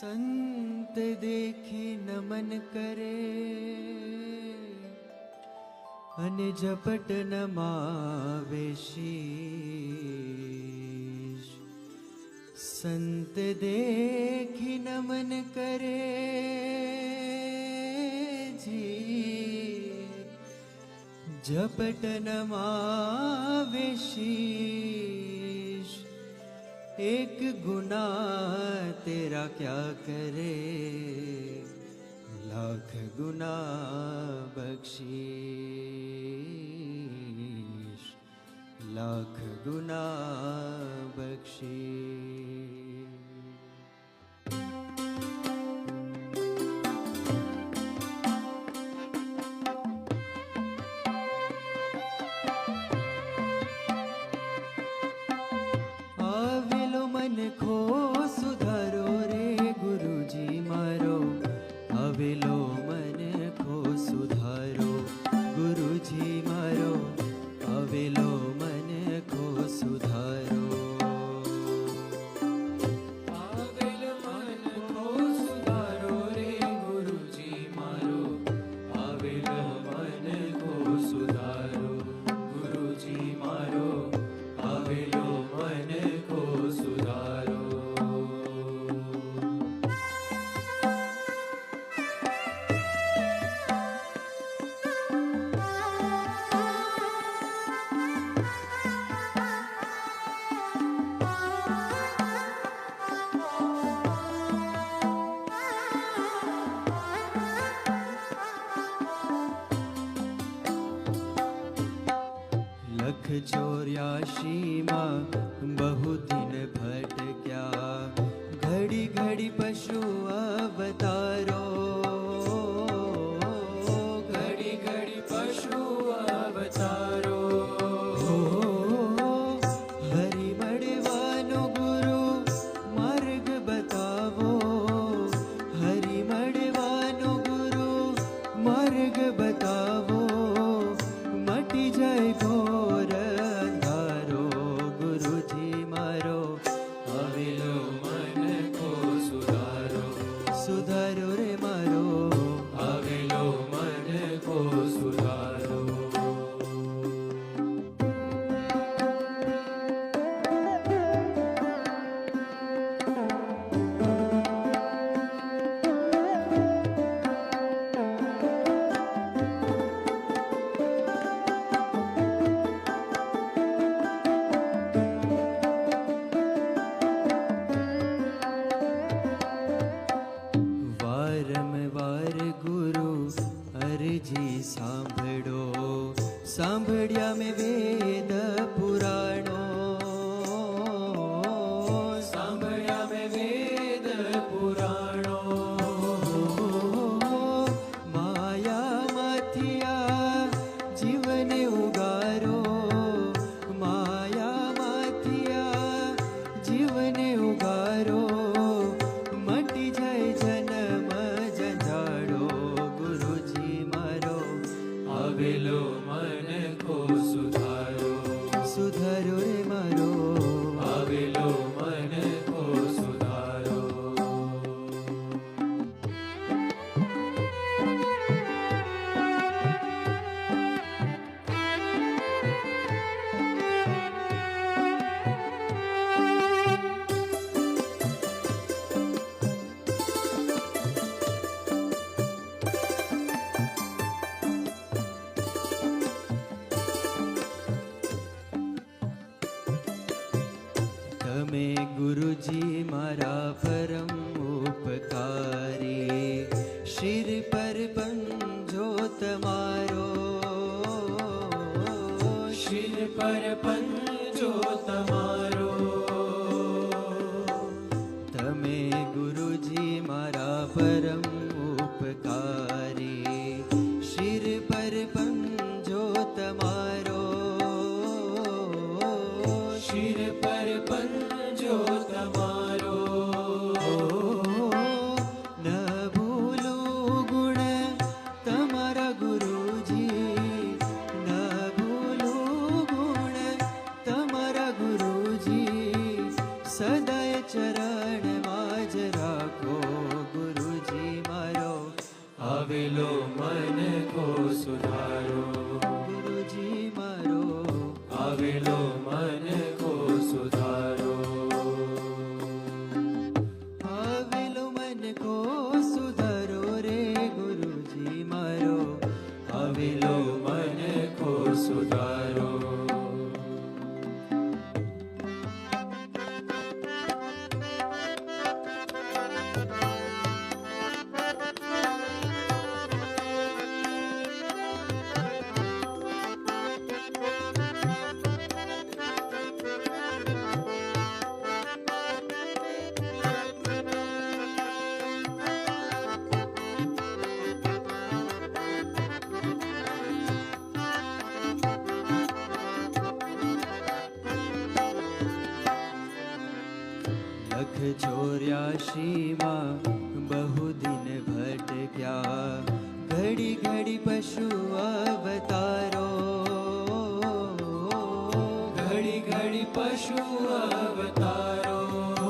संत देखे नमन करे। अन झपट नमावेशीष संत देखी नमन करे जी। झपट नमावेशीष एक गुना तेरा क्या करे? लाख गुना बख्शीश। लाख गुना बख्शीश। ीमा बहु दिन भी घड़ी पशु बतारोी ी पशु अवतारो। हरि मडवानुगुरु मर्ग बतावोो। हरि मडवानुगुरु सुधरो रे मरो हमें गुरुजी मारा परम उपकारी। सिर पर पंजो तमारो शिर पर पंज दिलो मन को सुधारो। गुरु जी मारो। आविलो मन को सुधारो। आविलो मन को सुधारो रे गुरु जी मारो। आविलो मन को सुधारो। लख छोरिया सीमा भट क्या? घड़ी घड़ी पशु अवतारो। घड़ी घड़ी पशु अवतारो।